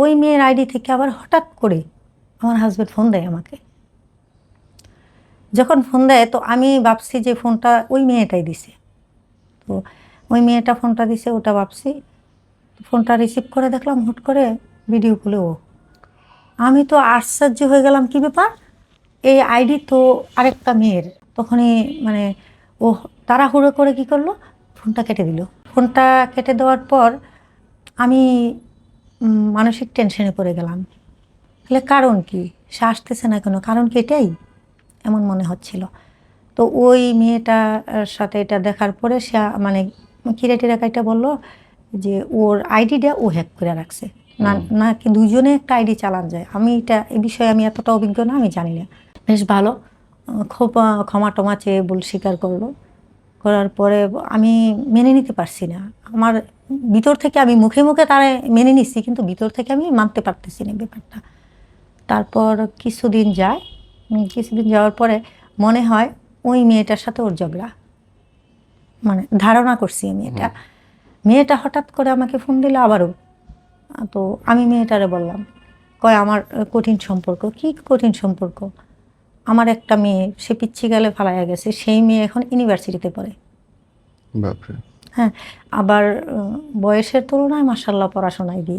ওই মেয়ের আইডি থেকে আবার হঠাৎ করে আমার হাজব্যান্ড ফোন দেয় আমাকে। যখন ফোন দেয় তো আমি ভাবছি যে ফোনটা ওই মেয়েটাই দিছে। তো ওই মেয়েটা ফোনটা দিছে, ওটা ভাবছি। ফোনটা রিসিভ করে দেখলাম, হুট করে ভিডিও খুলে ও। আমি তো আশ্চর্য হয়ে গেলাম, কি ব্যাপার? এই আইডি তো আরেকটা মেয়ের। তখনই মানে ও তাড়াহুড়ো করে কি করল? ফোনটা কেটে দিল। ফোনটা কেটে দেওয়ার পর আমি মানসিক টেনশনে পড়ে গেলাম। তাহলে কারণ কি? সে আসতেছে না কেন? কারণ কি এটাই? এমন মনে হচ্ছিল। তো ওই মেয়েটার সাথে এটা দেখার পরে সে মানে কিরে টিরা কাইটা বলল যে ওর আইডিটা ও হ্যাক করে রাখছে। না না কি দুজনে একটা আইডি চালান যায়। আমি এটা এ বিষয়ে আমি এতটা অভিজ্ঞ না আমি জানি না। বেশ ভালো। খুব ক্ষমা টমা চেয়ে ভুল স্বীকার করল। করার পরে আমি মেনে নিতে পারছি না। আমার ভিতর থেকে আমি মুখে মুখে তারা মেনে নিচ্ছি কিন্তু ভিতর থেকে আমি মানতে পারতেছি না ব্যাপারটা। তারপর কিছুদিন যায় কিছুদিন যাওয়ার পরে মনে হয় ওই মেয়েটার সাথে ওর ঝগড়া। মানে ধারণা করছি আমি এটা মেয়েটা হঠাৎ করে আমাকে ফোন দিল আবারও। তো আমি মেয়েটারে বললাম কয় আমার কঠিন সম্পর্ক? কি কঠিন সম্পর্ক? আমার একটা মেয়ে সে পিচ্ছি গেলে ফালাইয়া গেছে সেই মেয়ে এখন ইউনিভার্সিটিতে পড়ে। বাপরে। হ্যাঁ আবার বয়সের তুলনায় মাসাল্লাহ পড়াশোনায় দিয়ে